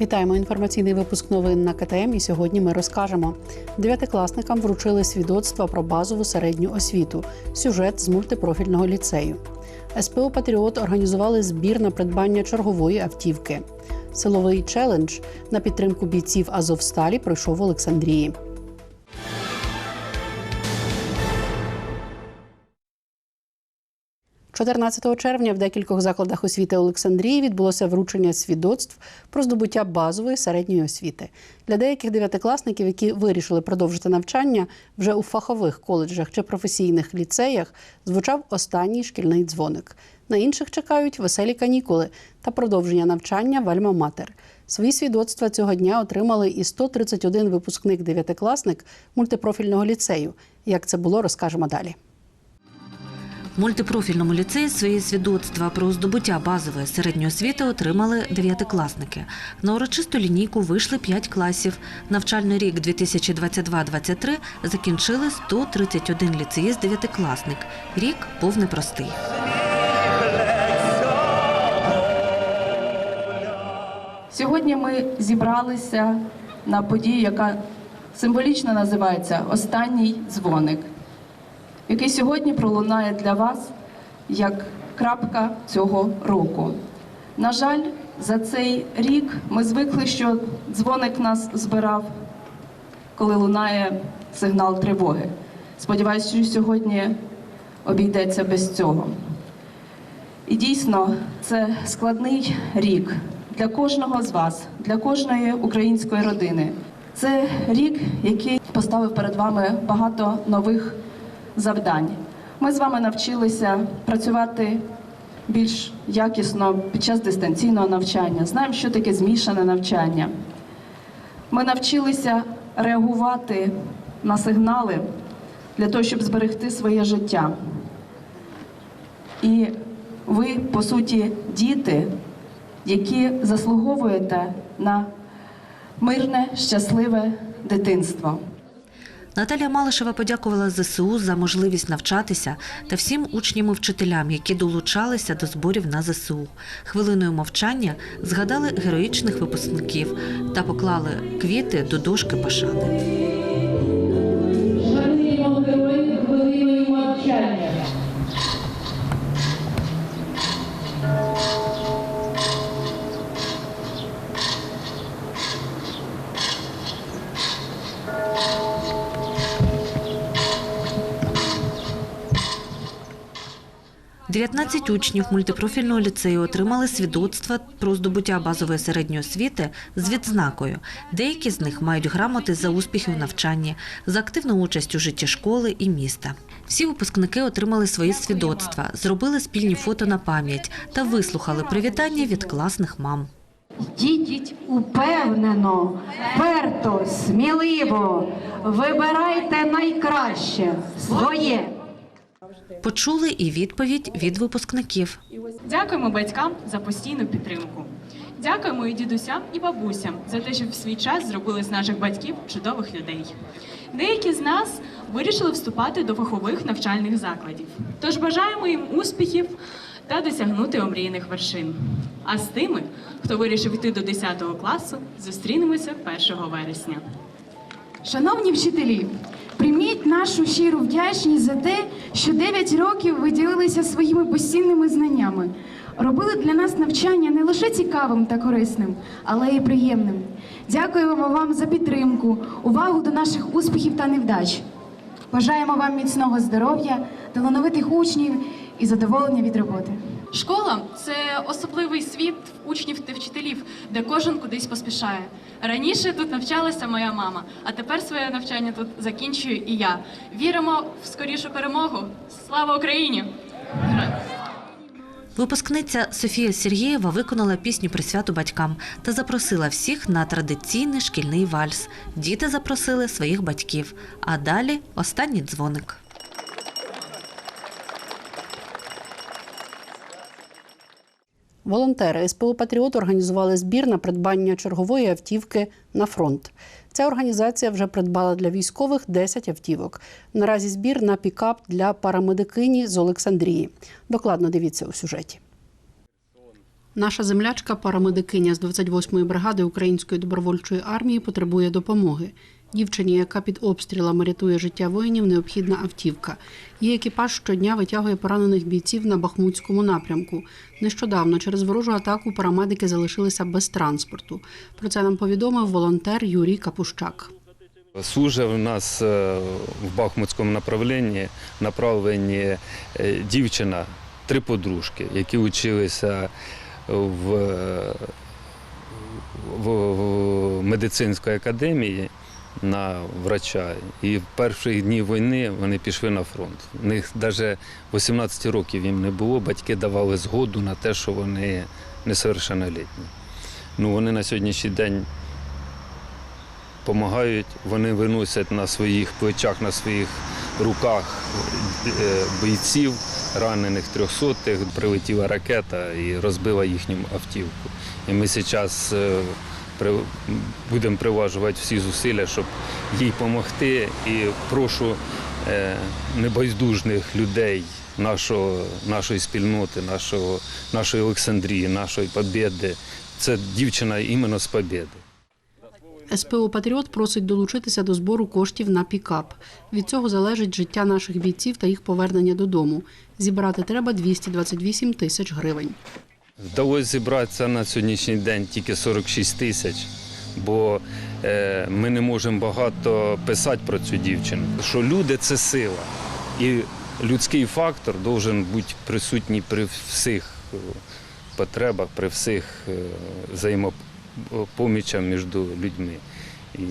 Вітаємо інформаційний випуск новин на КТМ. І сьогодні ми розкажемо. Дев'ятикласникам вручили свідоцтва про базову середню освіту. Сюжет з мультипрофільного ліцею. СПО Патріот організували збір на придбання чергової автівки. Силовий челендж на підтримку бійців Азовсталі пройшов в Олександрії. – 14 червня в декількох закладах освіти Олександрії відбулося вручення свідоцтв про здобуття базової середньої освіти. Для деяких дев'ятикласників, які вирішили продовжити навчання вже у фахових коледжах чи професійних ліцеях, звучав останній шкільний дзвоник. На інших чекають веселі канікули та продовження навчання в Альма-Матер. Свої свідоцтва цього дня отримали і 131 випускник дев'ятикласник мультипрофільного ліцею. Як це було, розкажемо далі. Мультипрофільному ліцеї свої свідоцтва про здобуття базової середньої освіти отримали дев'ятикласники. На урочисту лінійку вийшли п'ять класів. Навчальний рік 2022-2023 закінчили 131 ліцеїст дев'ятикласник. Рік був непростий. Сьогодні ми зібралися на подію, яка символічно називається Останній дзвоник, який сьогодні пролунає для вас як крапка цього року. На жаль, за цей рік ми звикли, що дзвоник нас збирав, коли лунає сигнал тривоги. Сподіваюся, що сьогодні обійдеться без цього. І дійсно, це складний рік для кожного з вас, для кожної української родини. Це рік, який поставив перед вами багато нових завдань. Ми з вами навчилися працювати більш якісно під час дистанційного навчання. Знаємо, що таке змішане навчання. Ми навчилися реагувати на сигнали для того, щоб зберегти своє життя. І ви, по суті, діти, які заслуговуєте на мирне, щасливе дитинство. Наталія Малишева подякувала ЗСУ за можливість навчатися та всім учням і вчителям, які долучалися до зборів на ЗСУ. Хвилиною мовчання згадали героїчних випускників та поклали квіти до дошки пошани. 19 учнів мультипрофільного ліцею отримали свідоцтва про здобуття базової середньої освіти з відзнакою. Деякі з них мають грамоти за успіхи в навчанні, за активну участь у житті школи і міста. Всі випускники отримали свої свідоцтва, зробили спільні фото на пам'ять та вислухали привітання від класних мам. Йдіть упевнено, вперто, сміливо, вибирайте найкраще своє. Почули і відповідь від випускників. Дякуємо батькам за постійну підтримку. Дякуємо і дідусям, і бабусям за те, що в свій час зробили з наших батьків чудових людей. Деякі з нас вирішили вступати до фахових навчальних закладів. Тож бажаємо їм успіхів та досягнути омріяних вершин. А з тими, хто вирішив йти до 10 класу, зустрінемося 1 вересня. Шановні вчителі, прийміть нашу щиру вдячність за те, що 9 років ви ділилися своїми постійними знаннями, робили для нас навчання не лише цікавим та корисним, але й приємним. Дякуємо вам за підтримку, увагу до наших успіхів та невдач. Бажаємо вам міцного здоров'я, талановитих учнів і задоволення від роботи. Школа це особливий світ учнів та вчителів, де кожен кудись поспішає. Раніше тут навчалася моя мама, а тепер своє навчання тут закінчую і я. Віримо в скорішу перемогу. Слава Україні! Випускниця Софія Сергієва виконала пісню присвяту батькам та запросила всіх на традиційний шкільний вальс. Діти запросили своїх батьків. А далі останній дзвоник. Волонтери СПО Патріот організували збір на придбання чергової автівки на фронт. Ця організація вже придбала для військових 10 автівок. Наразі збір на пікап для парамедикині з Олександрії. Докладно дивіться у сюжеті. Наша землячка, парамедикиня з 28-ї бригади Української добровольчої армії, потребує допомоги. Дівчині, яка під обстрілами рятує життя воїнів, необхідна автівка. Її екіпаж щодня витягує поранених бійців на Бахмутському напрямку. Нещодавно через ворожу атаку парамедики залишилися без транспорту. Про це нам повідомив волонтер Юрій Капущак. Служа в нас е, в Бахмутському направленні направлені е, дівчина, три подружки, які вчилися в, е, в, в медицинській академії на врача. І в перші дні війни вони пішли на фронт. У них навіть 18 років їм не було, батьки давали згоду на те, що вони несовершеннолітні. Ну, вони на сьогоднішній день допомагають, вони виносять на своїх плечах, на своїх руках е, бійців, ранених трьохсотих. Прилетіла ракета і розбила їхню автівку. І ми зараз е, будемо приважувати всі зусилля, щоб їй допомогти. І прошу е, небайдужних людей нашого, нашої спільноти, нашого, нашої Олександрії, нашої Побєди. Це дівчина іменно з Побєди. СПО Патріот просить долучитися до збору коштів на пікап. Від цього залежить життя наших бійців та їх повернення додому. Зібрати треба 228 тисяч гривень. Вдалося зібратися на сьогоднішній день тільки 46 тисяч, бо е, ми не можемо багато писати про цю дівчину. Що люди це сила. І людський фактор має бути присутній при всіх е, потребах, при всіх е, взаємопомічах між людьми. І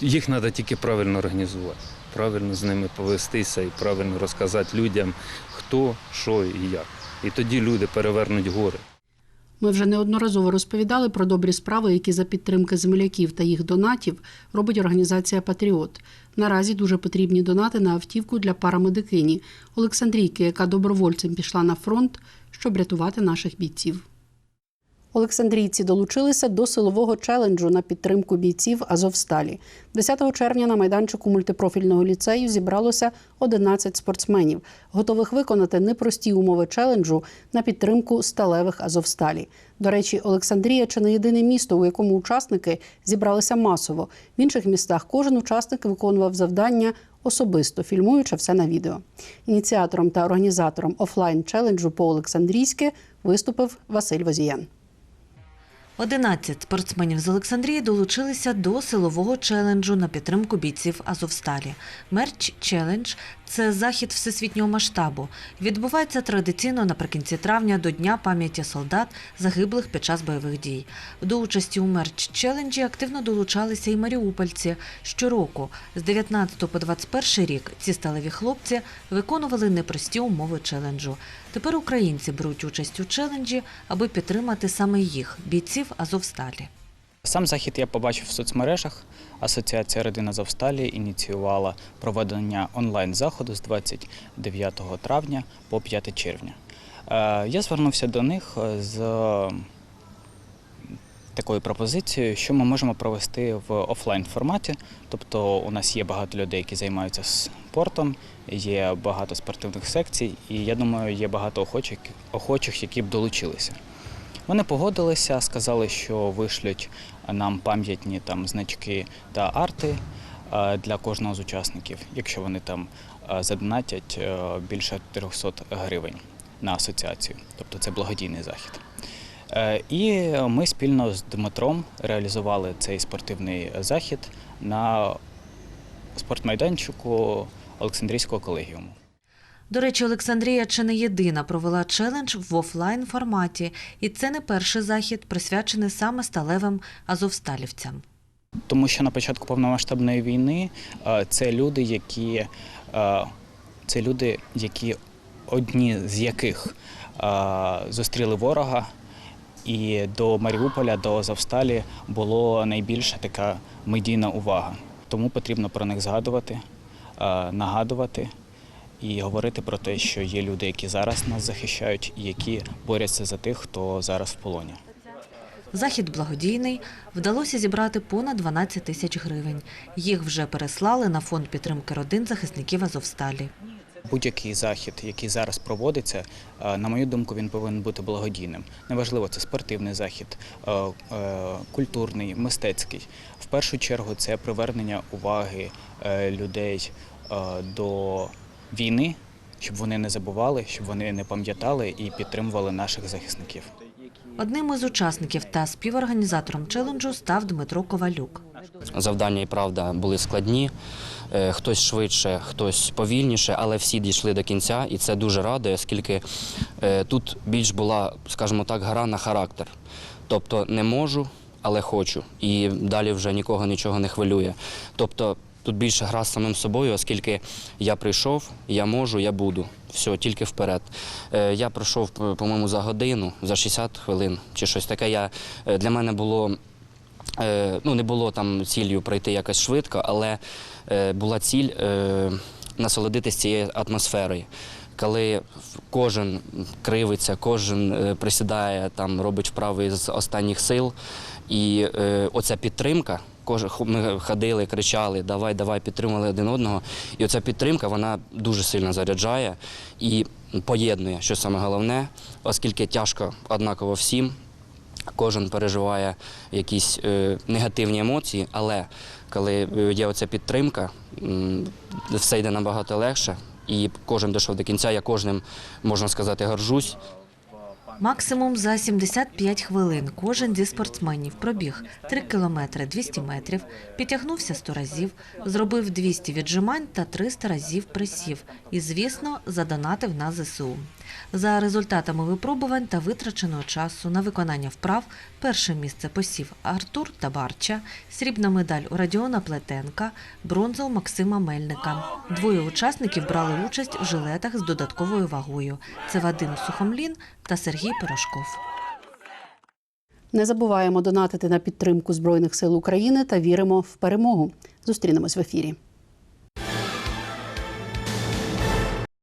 їх треба тільки правильно організувати, правильно з ними повестися і правильно розказати людям, хто, що і як. І тоді люди перевернуть гори. Ми вже неодноразово розповідали про добрі справи, які за підтримки земляків та їх донатів робить організація Патріот. Наразі дуже потрібні донати на автівку для парамедикині Олександрійки, яка добровольцем пішла на фронт, щоб рятувати наших бійців. Олександрійці долучилися до силового челенджу на підтримку бійців Азовсталі. 10 червня на майданчику мультипрофільного ліцею зібралося 11 спортсменів, готових виконати непрості умови челенджу на підтримку сталевих Азовсталі. До речі, Олександрія чи не єдине місто, у якому учасники зібралися масово. В інших містах кожен учасник виконував завдання особисто, фільмуючи все на відео. Ініціатором та організатором офлайн челенджу по Олександрійськи виступив Василь Возіян. 11 спортсменів з Олександрії долучилися до силового челенджу на підтримку бійців Азовсталі. Мерч челендж це захід всесвітнього масштабу. Відбувається традиційно наприкінці травня до Дня пам'яті солдат, загиблих під час бойових дій. До участі у мерч челенджі активно долучалися і маріупольці. Щороку з 19 по 21 рік ці сталеві хлопці виконували непрості умови челенджу. Тепер українці беруть участь у челенджі, аби підтримати саме їх, бійців Азовсталі. Сам захід я побачив в соцмережах. Асоціація Родина Завсталі ініціювала проведення онлайн-заходу з 29 травня по 5 червня. Е, Я звернувся до них з такою пропозицією, що ми можемо провести в офлайн форматі. Тобто у нас є багато людей, які займаються спортом, є багато спортивних секцій, і я думаю, є багато охочих, охочих які б долучилися. Вони погодилися, сказали, що вишлють нам пам'ятні там значки та арти е, для кожного з учасників, якщо вони там е, задонатять е, більше 300 гривень на асоціацію. Тобто це благодійний захід. І ми спільно з Дмитром реалізували цей спортивний захід на спортмайданчику Олександрійського колегіуму. До речі, Олександрія чи не єдина провела челендж в офлайн форматі, і це не перший захід, присвячений саме сталевим азовсталівцям. Тому що на початку повномасштабної війни е, це люди, які е, це люди, які одні з яких е, зустріли ворога, і до Маріуполя, до Азовсталі було найбільша така медійна увага. Тому потрібно про них згадувати, нагадувати і говорити про те, що є люди, які зараз нас захищають, і які борються за тих, хто зараз в полоні. Захід благодійний. Вдалося зібрати понад 12 тисяч гривень. Їх вже переслали на фонд підтримки родин захисників Азовсталі. Будь-який захід, який зараз проводиться, е, на мою думку, він повинен бути благодійним. Неважливо, це спортивний захід, е, е, культурний, мистецький. В першу чергу це привернення уваги людей до війни, щоб вони не забували, щоб вони не пам'ятали і підтримували наших захисників. Одним із учасників та співорганізатором челенджу став Дмитро Ковалюк. Завдання і правда були складні. Е, Хтось швидше, хтось повільніше, але всі дійшли до кінця, і це дуже радує, оскільки е, тут більш була, скажімо так, гра на характер. Тобто не можу, але хочу. І далі вже нікого нічого не хвилює. Тобто тут більше гра з самим собою, оскільки я прийшов, я можу, я буду. Все, тільки вперед. Е, Я пройшов, по- по-моєму, за годину, за 60 хвилин чи щось таке. Я, е, для мене було Е, ну, не було там ціллю пройти якось швидко, але була ціль насолодитись цією атмосферою. Коли кожен кривиться, кожен присідає, там, робить вправи з останніх сил. І оця підтримка, ми ходили, кричали, давай, давай, підтримали один одного. І оця підтримка вона дуже сильно заряджає і поєднує, що саме головне, оскільки тяжко однаково всім. Кожен переживає якісь е, негативні емоції, але коли е, є оця підтримка, все йде набагато легше, і кожен дійшов до кінця. Я кожним можна сказати горжусь. Максимум за 75 хвилин кожен зі спортсменів пробіг 3 кілометри 200 метрів, підтягнувся 100 разів, зробив 200 віджимань та 300 разів присів і, звісно, задонатив на ЗСУ. За результатами випробувань та витраченого часу на виконання вправ перше місце посів Артур Табарча, срібна медаль у Радіона Плетенка, бронза у Максима Мельника. Двоє учасників брали участь в жилетах з додатковою вагою. Це Вадим Сухомлін та Сергій Пирожков. Не забуваємо донатити на підтримку Збройних сил України та віримо в перемогу. Зустрінемось в ефірі.